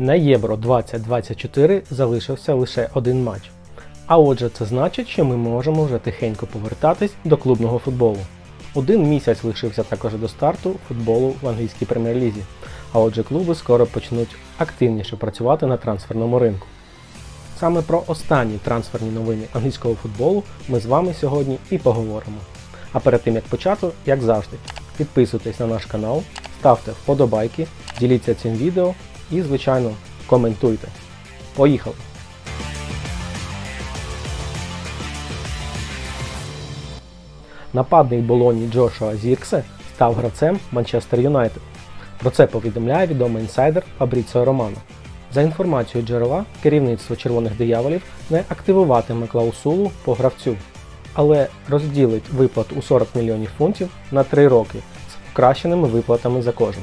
На Євро 2024 залишився лише один матч. А отже, це значить, що ми можемо вже тихенько повертатись до клубного футболу. Один місяць лишився також до старту футболу в англійській прем'єр-лізі. А отже, клуби скоро почнуть активніше працювати на трансферному ринку. Саме про останні трансферні новини англійського футболу ми з вами сьогодні і поговоримо. А перед тим як почати, як завжди, підписуйтесь на наш канал, ставте вподобайки, діліться цим відео і, звичайно, коментуйте. Поїхали! Нападник Болоні Джошуа Зірксе став гравцем Манчестер Юнайтед. Про це повідомляє відомий інсайдер Фабріціо Романо. За інформацією джерела, керівництво червоних дияволів не активуватиме клаусулу по гравцю, але розділить виплату у 40 мільйонів фунтів на 3 роки з покращеними виплатами за кожен.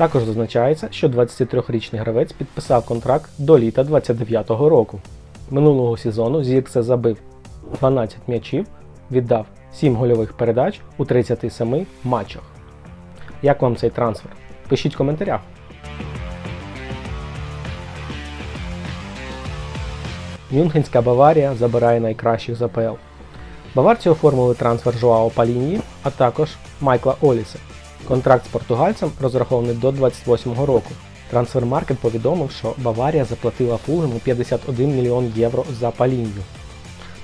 Також зазначається, що 23-річний гравець підписав контракт до літа 29-го року. Минулого сезону Зірксе забив 12 м'ячів, віддав 7 гольових передач у 37 матчах. Як вам цей трансфер? Пишіть в коментарях. Мюнхенська Баварія забирає найкращих з АПЛ. Баварці оформили трансфер Жоао Палінії, а також Майкла Оліса. Контракт з португальцем розрахований до 28-го року. Трансфермаркет повідомив, що Баварія заплатила Фулгему 51 мільйон євро за Палінію.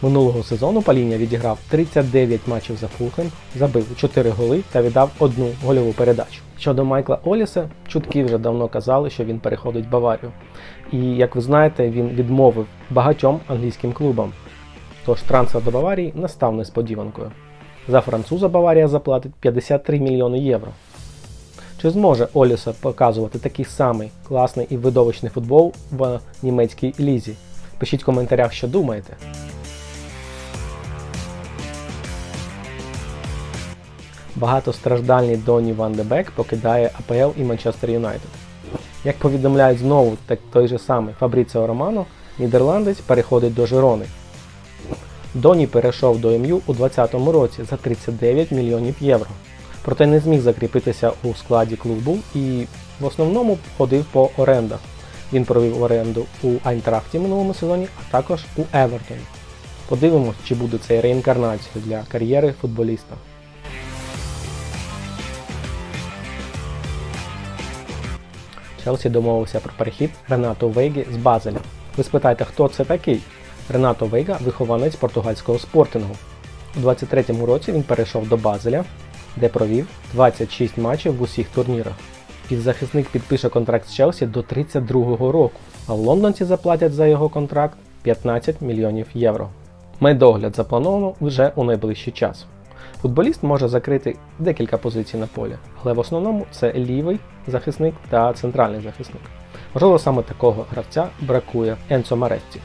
Минулого сезону Паління відіграв 39 матчів за Фулхем, забив 4 голи та віддав одну гольову передачу. Щодо Майкла Оліса, чутки вже давно казали, що він переходить Баварію. І як ви знаєте, він відмовив багатьом англійським клубам. Тож трансфер до Баварії не став несподіванкою. За француза Баварія заплатить 53 мільйони євро. Чи зможе Оліса показувати такий самий класний і видовищний футбол в німецькій лізі? Пишіть в коментарях, що думаєте. Багатостраждальний Доні Ван де Бек покидає АПЛ і Манчестер Юнайтед. Як повідомляють знову так той же самий Фабріціо Романо, нідерландець переходить до Жирони. Доні перейшов до МЮ у 2020 році за 39 мільйонів євро. Проте не зміг закріпитися у складі клубу і в основному ходив по орендах. Він провів оренду у Айнтрахті минулому сезоні, а також у Евертоні. Подивимось, чи буде це реінкарнацією для кар'єри футболіста. Челсі домовився про перехід Ренато Вейги з Базеля. Ви спитаєте, хто це такий? Ренато Вейга вихованець португальського спортингу. У 23-му році він перейшов до Базеля, де провів 26 матчів в усіх турнірах. Півзахисник підпише контракт з Челсі до 32-го року, а лондонці заплатять за його контракт 15 мільйонів євро. Медогляд заплановано вже у найближчий час. Футболіст може закрити декілька позицій на полі, але в основному це лівий захисник та центральний захисник. Можливо, саме такого гравця бракує Енцо Маретті.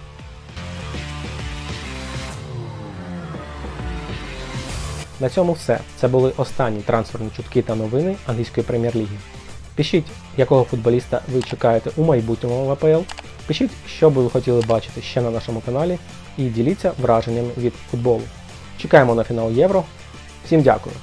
На цьому все. Це були останні трансферні чутки та новини англійської прем'єр-ліги. Пишіть, якого футболіста ви чекаєте у майбутньому в АПЛ. Пишіть, що би ви хотіли бачити ще на нашому каналі, і діліться враженнями від футболу. Чекаємо на фінал Євро. Всім дякую!